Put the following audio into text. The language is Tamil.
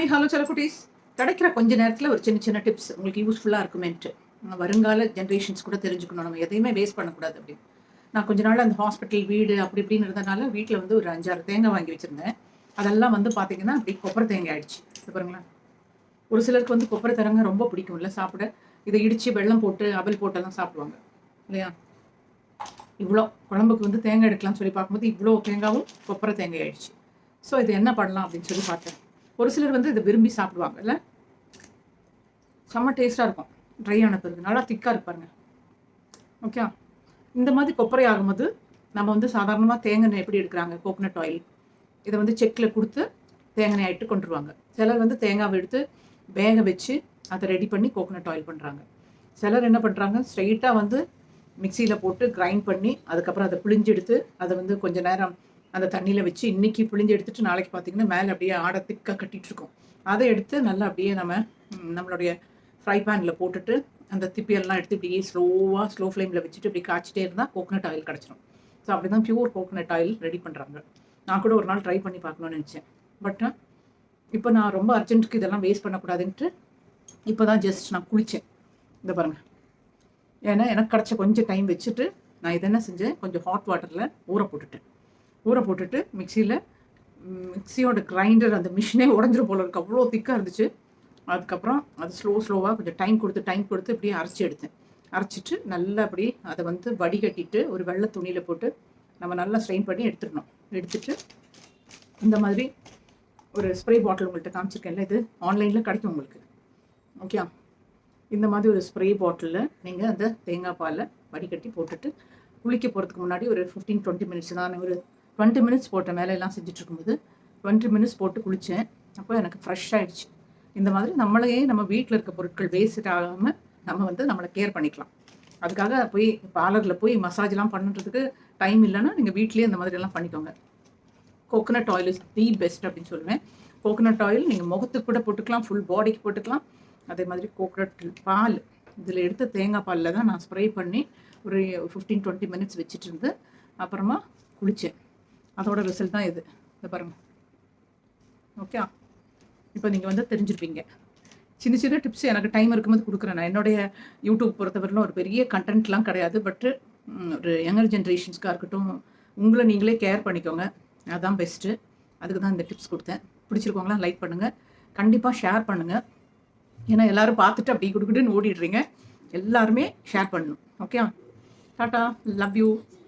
ஹாய் ஹலோ சில கிடைக்கிற கொஞ்ச நேரத்தில் ஒரு சின்ன சின்ன டிப்ஸ் உங்களுக்கு யூஸ்ஃபுல்லாக இருக்குமேன்ட்டு. வருங்கால ஜென்ரேஷன்ஸ் கூட தெரிஞ்சுக்கணும். நம்ம எதையுமே வேஸ்ட் பண்ணக்கூடாது அப்படின்னு நான் கொஞ்ச நாள் அந்த ஹாஸ்பிட்டல் வீடு அப்படி இப்படின்னு இருந்தனால வீட்டில் வந்து ஒரு அஞ்சாறு தேங்காய் வாங்கி வச்சுருந்தேன். அதெல்லாம் வந்து பார்த்தீங்கன்னா அப்படி கொப்பரை தேங்காய் ஆயிடுச்சு. பாருங்களா ஒரு சிலருக்கு வந்து கொப்பரை தரங்க ரொம்ப பிடிக்கும்ல சாப்பிட. இதை இடித்து வெள்ளம் போட்டு அபல் போட்டெல்லாம் சாப்பிடுவாங்க. இல்லையா? இவ்வளோ. குழம்புக்கு வந்து தேங்காய் எடுக்கலாம்னு சொல்லி பார்க்கும்போது இவ்வளோ தேங்காவும் கொப்பரை தேங்காய் ஆயிடுச்சு. ஸோ இது என்ன பண்ணலாம் அப்படின்னு சொல்லி பார்த்தேன். ஒரு சிலர் வந்து இதை விரும்பி சாப்பிடுவாங்கல்ல செம்ம டேஸ்ட்டாக இருக்கும். ட்ரை ஆன பிறகு. நல்லா திக்காக இருப்பாருங்க ஓகே இந்த மாதிரி கொப்பரை ஆகும்போது நம்ம வந்து சாதாரணமாக தேங்காய் எண்ணெய் எப்படி எடுக்கிறாங்க? கோகனட் ஆயில் இதை வந்து செக்கில் கொடுத்து தேங்காய் ஆகிட்டு கொண்டுருவாங்க. சிலர் வந்து தேங்காவை எடுத்து வேக வச்சு அதை ரெடி பண்ணி கோகனட் ஆயில் பண்ணுறாங்க சிலர் என்ன பண்ணுறாங்க ஸ்ட்ரைட்டாக வந்து மிக்சியில் போட்டு கிரைண்ட் பண்ணி அதுக்கப்புறம் அதை புளிஞ்செடுத்து அதை வந்து கொஞ்சம் நேரம் அந்த தண்ணியில் வச்சு இன்றைக்கி பிழிஞ்சு எடுத்துட்டு நாளைக்கு பார்த்தீங்கன்னா மேலே அப்படியே ஆடை திக்காக கட்டிகிட்டு இருக்கோம் அதை எடுத்து நல்லா அப்படியே நம்ம நம்மளுடைய ஃப்ரை பேனில் போட்டுட்டு அந்த திப்பியெல்லாம் எடுத்து இப்படியே ஸ்லோவாக ஸ்லோ ஃப்ளேமில் வச்சுட்டு இப்படி காய்ச்சிட்டே இருந்தால் கோகனட் ஆயில் கிடச்சிரும். ஸோ அப்படி தான் பியூர் கோகனட் ஆயில் ரெடி பண்ணுறாங்க நான் கூட ஒரு நாள் ட்ரை பண்ணி பார்க்கணும்னு நினச்சேன். பட் இப்போ நான் ரொம்ப அர்ஜென்ட்டுக்கு இதெல்லாம் வேஸ்ட் பண்ணக்கூடாதுன்ட்டு இப்போ தான் ஜஸ்ட் நான் குளித்தேன் இந்த பாருங்கள் ஏன்னா எனக்கு கிடச்ச கொஞ்சம் டைம் வச்சுட்டு நான் இதென்ன செஞ்சேன்? கொஞ்சம் ஹாட் வாட்டரில் ஊற போட்டுட்டேன். ஊற போட்டுட்டு மிக்சியில் மிக்சியோட கிரைண்டர் அந்த மிஷினே உடஞ்சிரும் போல இருக்கு. அவ்வளோ திக்காக இருந்துச்சு. அதுக்கப்புறம் அது ஸ்லோ ஸ்லோவாக கொஞ்சம் டைம் கொடுத்து டைம் கொடுத்து இப்படியே அரைச்சி எடுத்தேன். அரைச்சிட்டு நல்லா அப்படி அதை வந்து வடிகட்டிட்டு ஒரு வெள்ளை துணியில் போட்டு நம்ம நல்லா ஸ்ட்ரெயின் பண்ணி எடுத்துடணும். எடுத்துட்டு இந்த மாதிரி ஒரு ஸ்ப்ரே பாட்டில் உங்கள்கிட்ட காமிச்சிருக்கேன்ல இது ஆன்லைனில் கிடைக்கும் உங்களுக்கு. ஓகே இந்த மாதிரி ஒரு ஸ்ப்ரே பாட்டிலில் நீங்கள் அந்த தேங்காய் பாலை வடிகட்டி போட்டுட்டு குளிக்க போகிறதுக்கு முன்னாடி ஒரு ஃபிஃப்டீன் டுவெண்ட்டி மினிட்ஸ் தான் ஒரு டுவெண்ட்டி மினிட்ஸ் போட்ட வேலையெல்லாம் செஞ்சுட்டு இருக்கும்போது டுவெண்ட்டி மினிட்ஸ் போட்டு குளித்தேன் அப்போ எனக்கு ஃப்ரெஷ் ஆகிடுச்சு இந்த மாதிரி நம்மளையே நம்ம வீட்டில் இருக்க பொருட்கள் வேஸ்ட் ஆகாமல் நம்ம வந்து நம்மளை கேர் பண்ணிக்கலாம். அதுக்காக போய் பார்லரில் போய் மசாஜ்லாம் பண்ணுறதுக்கு டைம் இல்லைன்னா நீங்கள் வீட்லேயே இந்த மாதிரி எல்லாம் பண்ணிக்கோங்க. Coconut oil is the best அப்படின்னு சொல்லுவேன். கோகனட் ஆயில் நீங்கள் முகத்துக்கு கூட போட்டுக்கலாம் ஃபுல் பாடிக்கு போட்டுக்கலாம். அதே மாதிரி கோகனட் பால் இதில் எடுத்த தேங்காய் பாலில் தான் நான் ஸ்ப்ரே பண்ணி ஒரு ஃபிஃப்டீன் டுவெண்ட்டி மினிட்ஸ் வச்சுட்டு இருந்து அப்புறமா குளித்தேன் அதோட ரிசல்ட் தான் இது. இதை பாருங்க. ஓகே இப்போ நீங்கள் வந்து தெரிஞ்சிருப்பீங்க. சின்ன சின்ன டிப்ஸ் எனக்கு டைம் இருக்கும்போது கொடுக்குறேன் நான். என்னுடைய யூடியூப் பொறுத்தவரையிலும் ஒரு பெரிய கண்டென்ட்லாம் கிடையாது. பட்டு ஒரு யங்கர் ஜென்ரேஷன்ஸ்க்காக இருக்கட்டும் உங்களை நீங்களே கேர் பண்ணிக்கோங்க. அதுதான் பெஸ்ட்டு அதுக்கு தான் இந்த டிப்ஸ் கொடுத்தேன். பிடிச்சிருக்கவங்களாம் லைக் பண்ணுங்கள் கண்டிப்பாக ஷேர் பண்ணுங்கள் ஏன்னா எல்லோரும் பார்த்துட்டு அப்படி கொடுக்குட்டுன்னு ஓடிடுறீங்க. எல்லாருமே ஷேர் பண்ணணும். Okay tata love you